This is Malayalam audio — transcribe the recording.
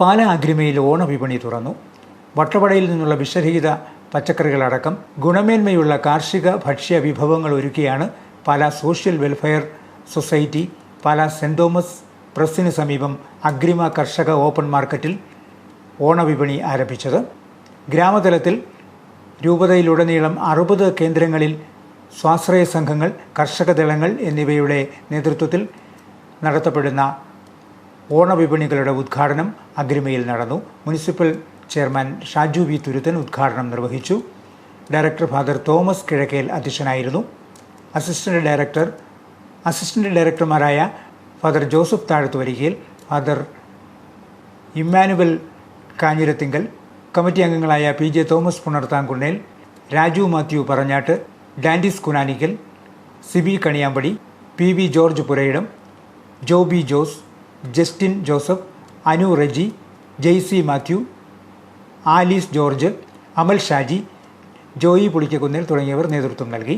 പാല അഗ്രിമയിൽ ഓണവിപണി തുറന്നു. വട്ടവടയിൽ നിന്നുള്ള വിഷരഹിത പച്ചക്കറികളടക്കം ഗുണമേന്മയുള്ള കാർഷിക ഭക്ഷ്യ വിഭവങ്ങൾ ഒരുക്കിയാണ് Pala social welfare society. Pala saint Thomas പ്രസ്സിന് സമീപം അഗ്രിമ കർഷക ഓപ്പൺ മാർക്കറ്റിൽ ഓണവിപണി ആരംഭിച്ചത്. ഗ്രാമതലത്തിൽ രൂപതയിലുടനീളം അറുപത് കേന്ദ്രങ്ങളിൽ സ്വാശ്രയ സംഘങ്ങൾ കർഷക ദളങ്ങൾ എന്നിവയുടെ നേതൃത്വത്തിൽ നടത്തപ്പെടുന്ന ഓണവിപണികളുടെ ഉദ്ഘാടനം അഗ്രിമയിൽ നടന്നു. Municipal chairman Shaju V Thuruthan ഉദ്ഘാടനം നിർവഹിച്ചു. ഡയറക്ടർ ഫാദർ തോമസ് കിഴക്കേൽ അധ്യക്ഷനായിരുന്നു. Assistant director assistant ഡയറക്ടർമാരായ father Joseph Thazhathuvarikayil father Emmanuel Kanjirathinkal committee അംഗങ്ങളായ P J Thomas Punarthankunnel Raju Mathew Paranjattu Dandis Kunanikkal Siby Kaniyampady P V George Purayidam Joby Jose Justin Joseph Anu Reji Jaicy Mathew Alice George Amal Shaji Joy Pulikkakunnil തുടങ്ങിയവർ നേതൃത്വം നൽകി.